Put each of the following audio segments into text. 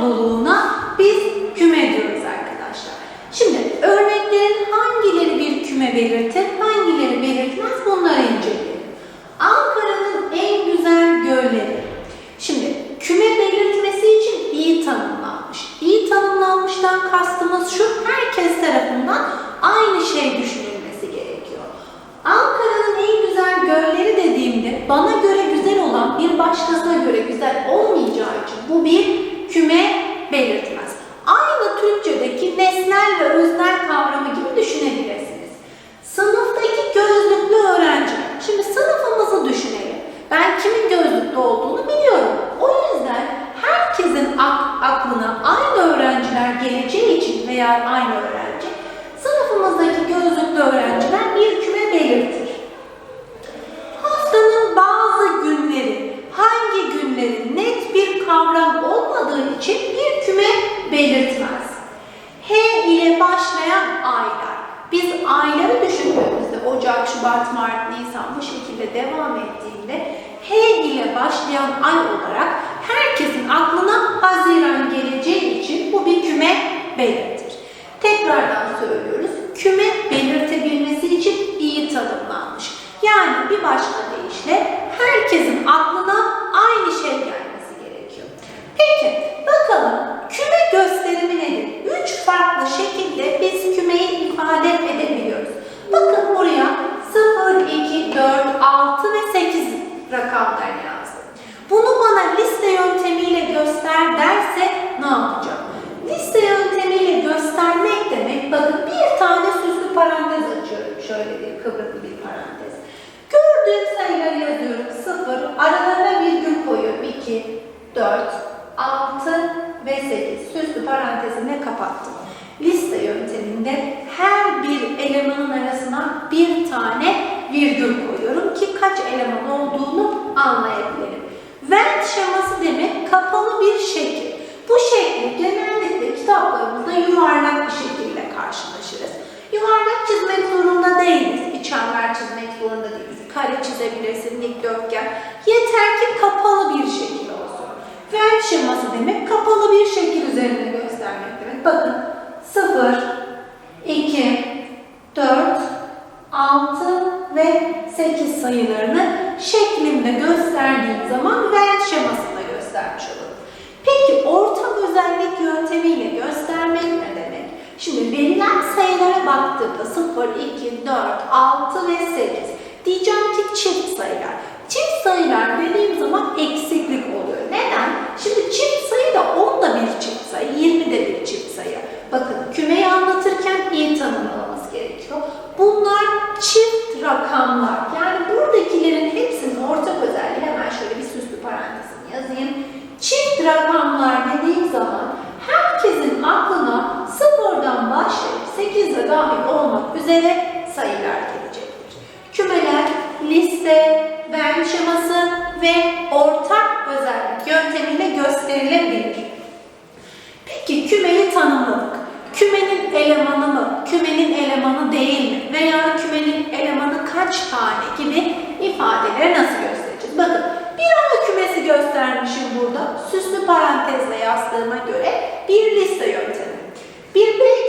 mutluluğuna olmadığı için bir küme belirtmez. H ile başlayan aylar. Biz ayları düşündüğümüzde Ocak, Şubat, Mart, Nisan bu şekilde devam ettiğinde H ile başlayan ay olarak herkesin aklına Haziran geleceği için bu bir küme belirtir. Tekrardan söylüyoruz. Küme belirtebilmesi için iyi tanımlanmış. Yani bir başka deyişle herkesin aklına aynı şey gelmesi gerekiyor. Peki bakalım küme gösterimi nedir? Üç farklı şekilde biz kümeyi ifade edebiliyoruz. Bakın buraya 0, 2, 4, 6 ve 8 rakamlarını yazdım. Bunu bana liste yöntemiyle göster derse ne yapacağım? Liste yöntemiyle göstermek demek, bakın bir tane süslü parantez açıyorum. Şöyle bir kıvrıklı bir parantez. Gördüğüm sayıları yazıyorum. 0, aralarına virgül koyuyorum. 2, 4, 6 ve 8. Süslü parantezimle kapattım. Liste yönteminde her bir elemanın arasına bir tane virgül koyuyorum ki kaç eleman olduğunu anlayabilirim. When şeması demek kapalı bir şekil. Bu şekli genellikle kitaplarımızda yuvarlak bir şekilde karşılaşırız. Yuvarlak çizmek zorunda değiliz. Bir çember çizmek zorunda değiliz. Kare çizebilirsin, dikdörtgen. Yeter ki kapalı bir şekil olsun. When şeması demek kapalı bir şekil üzerinde göstermek demek. Bakın 0, 2, 4, 6 ve 8 sayılarını şeklinde gösterdiğim zaman when şemasında göstermiş olurum. Peki ortak özellik yöntemiyle göstermek ne demek? Şimdi verilen sayılara baktığımda 0, 2, 4, 6 ve 8 diyeceğim ki çift sayılar. Çift sayılar dediğim zaman eksiklik 8 de dahil olmak üzere sayılar gelecektir. Kümeler, liste, vergi şeması ve ortak özellik yöntemiyle gösterilebilir. Peki kümeyi tanımladık. Kümenin elemanı mı, kümenin elemanı değil mi veya kümenin elemanı kaç tane gibi ifadeleri nasıl göstereceğiz? Bakın bir A kümesi göstermişim burada. Süslü parantezle yazdığıma göre bir liste yöntemi. Bir B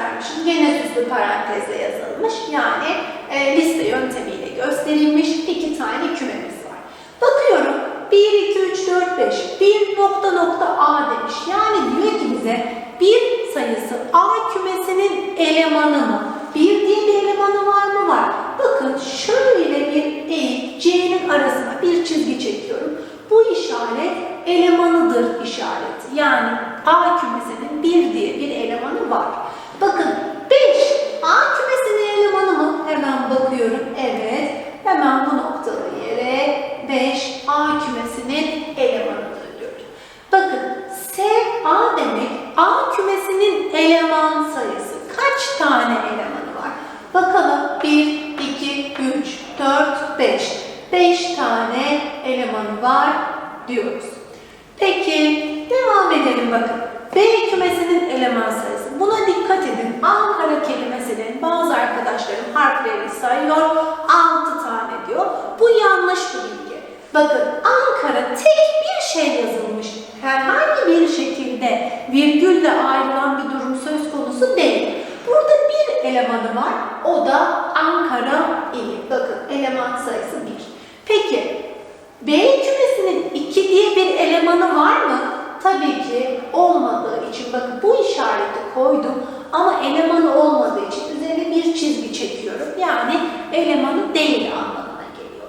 göstermişim. Gene süslü parantezle yazılmış. Yani e, liste yöntemiyle gösterilmiş iki tane kümemiz var. Bakıyorum 1, 2, 3, 4, 5. Bir nokta nokta A demiş. Yani diyor ki bize bir sayısı A kümesinin elemanı mı? Bir diye bir elemanı var mı? Var. Bakın şöyle bir eğik C'nin arasına bir çizgi çekiyorum. Bu işaret elemanıdır işareti. Yani A kümesinin bir diye bir elemanı var. Bakın 5 A kümesinin elemanı mı? Hemen bakıyorum. Evet. Hemen bu noktalı yere 5 A kümesinin elemanıdır diyoruz. Bakın S A demek A kümesinin eleman sayısı. Kaç tane elemanı var? Bakalım 1, 2, 3, 4, 5. 5 tane elemanı var diyoruz. Peki devam edelim bakın. B kümesinin eleman sayısı. Buna dikkat edin. Ankara kelimesinin bazı arkadaşlarım harflerini sayıyor. 6 tane diyor. Bu yanlış bir bilgi. Bakın Ankara tek bir şey yazılmış. Herhangi bir şekilde virgülle ayrılan bir durum söz konusu değil. Burada bir elemanı var. O da Ankara ili. Bakın eleman sayısı 1. Peki B kümesinin 2 diye bir elemanı var mı? Tabii ki olmadığı için bakın bu işareti koydum ama elemanı olmadığı için üzerine bir çizgi çekiyorum. Yani elemanı değil anlamına geliyor.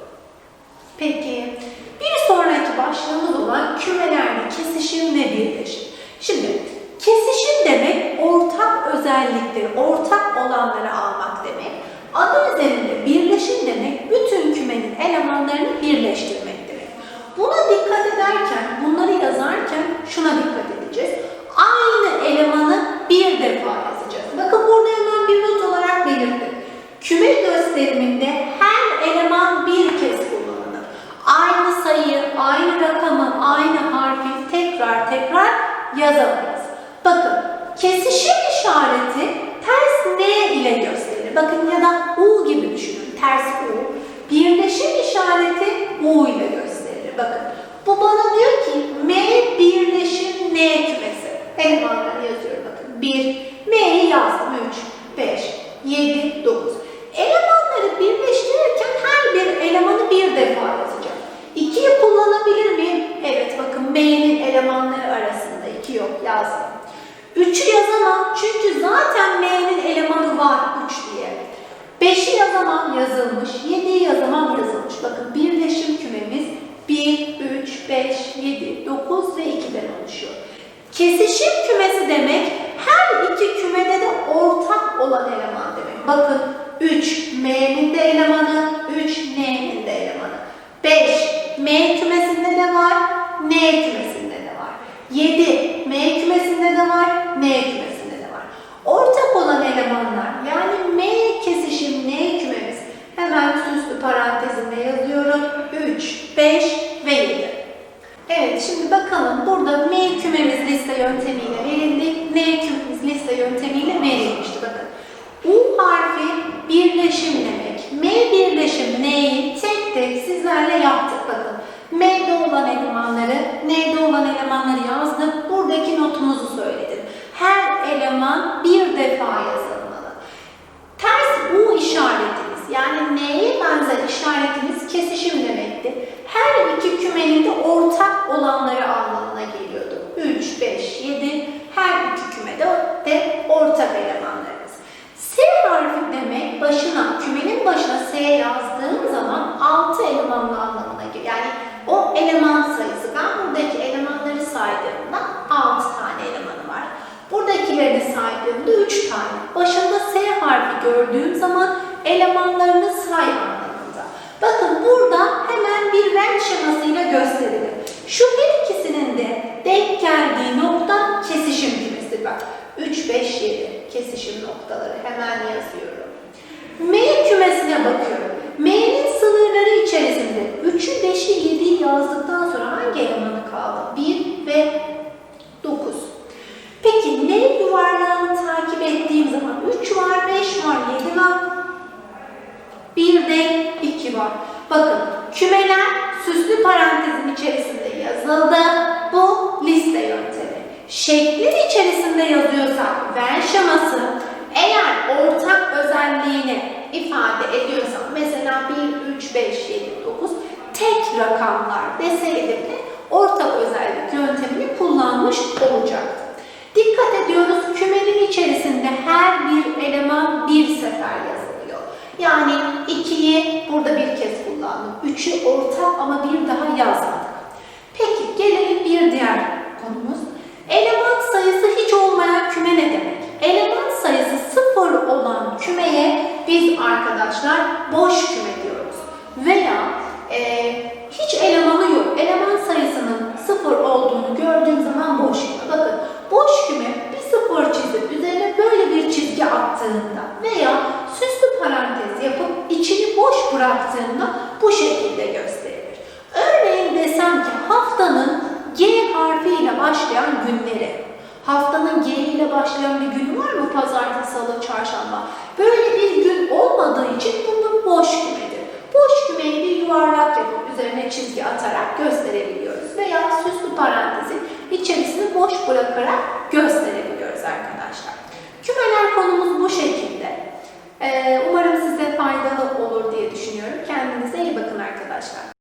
Peki bir sonraki başlığımız olan kümelerde kesişim ve birleşim. Şimdi kesişim demek ortak özellikleri, ortak olanları almak demek. Adı üzerinde birleşim demek bütün kümenin elemanlarını birleştirmek demek. Buna dikkat ederken, bunları yazarken şuna dikkat edeceğiz. Aynı elemanı bir defa yazacağız. Bakın burada hemen bir not olarak belirttim. Küme gösteriminde her eleman bir kez kullanılır. Aynı sayıyı, aynı rakamı, aynı harfi tekrar tekrar yazamayız. Bakın kesişim işareti ters N ile gösterilir. Bakın ya da U gibi düşünün. Ters U. Birleşim işareti U ile gösterilir. Bakın bu bana diyor ki M birleşim N kümesi. Elemanları yazıyorum bakın. 1, M'yi yazdım. 3, 5, 7, 9. Elemanları birleştirirken her bir elemanı bir defa yazacağım. 2'yi kullanabilir miyim? Evet bakın M'nin elemanları arasında 2 yok yazdım. 3'ü yazamam çünkü zaten M'nin elemanı var 3 diye. 5'i yazamam yazılmış, 7'yi yazamam yazılmış. Bakın birleşim kümemiz 1, 3, 5, 7, 9 ve 2'den oluşuyor. Kesişim kümesi demek her iki kümede de ortak olan eleman demek. Bakın 3 M'nin de elemanı, 3 N'nin de elemanı. 5 M kümesinde de var, N kümesinde de var. 7 M kümesinde de var, N kümesinde de var. Ortak olan elemanlar yani M kesişim N kümemiz hemen süslü parantezinde yazıyorum. 3, 5 ve 7. Evet şimdi bakalım burada M kümemiz liste yöntemiyle verildi. N kümemiz liste yöntemiyle verilmişti. Bakın U harfi birleşim demek. M birleşim N'yi tek tek sizlerle yaptık bakın. M'de olan elemanları, N'de olan elemanları yazdık. Buradaki notumuzu söyledim. Her eleman bir defa yazılmalı. Ters U işaretimiz yani N'ye benzer işaretimiz kesişim demekti. Her iki kümenin de ortak olanları anlamına geliyordu. 3, 5, 7 her iki kümede de ortak elemanlarımız. S harfi demek başına, kümenin başına S yazdığım zaman 6 elemanlı anlamına geliyor. Yani o eleman sayısı. Ben buradaki elemanları saydığımda 6 tane elemanı var. Buradakilerini saydığımda 3 tane. Başında S harfi gördüğüm zaman elemanlarını say anlamında. Bakın burada şemasıyla gösterelim. Şu her ikisinin de denk geldiği nokta kesişim kümesi. Bak 3, 5, 7 kesişim noktaları hemen yazıyorum. M kümesine bakıyorum. M'nin sınırları içerisinde 3'ü, 5'i, 7'yi yazdıktan sonra hangi elemanı kaldı? 1 ve 9. Peki ne yuvarlağını takip ettiğim zaman 3 var, 5 var, 7 var. Bir de 2 var. Bakın kümeler süslü parantezin içerisinde yazıldı. Bu liste yöntemi. Şeklin içerisinde yazıyorsak ver şeması eğer ortak özelliğini ifade ediyorsam mesela 1, 3, 5, 7, 9 tek rakamlar deseydim de ortak özellik yöntemini kullanmış olacaktım. Dikkat ediyoruz kümenin içerisinde her bir eleman bir sefer yazılıyor. Yani 2'yi burada bir kez kullandım. 3'ü ortak ama bir daha yazmadık. Peki gelelim bir diğer konumuz. Eleman sayısı hiç olmayan küme ne demek? Eleman sayısı sıfır olan kümeye biz arkadaşlar boş küme diyoruz. Veya eee, hiç elemanı yok. Eleman sayısının sıfır olduğunu gördüğüm zaman boş küme. Bakın boş küme bir sıfır çizip üzerine böyle bir çizgi attığında veya süslü parantez yapıp bıraktığında bu şekilde gösterilir. Örneğin desem ki haftanın G harfiyle başlayan günleri. Haftanın G ile başlayan bir gün var mı? Pazartesi, salı, çarşamba. Böyle bir gün olmadığı için bunun boş kümedir. Boş kümeyi bir yuvarlak yapıp üzerine çizgi atarak gösterebiliyoruz. Veya süslü parantezin içerisini boş bırakarak.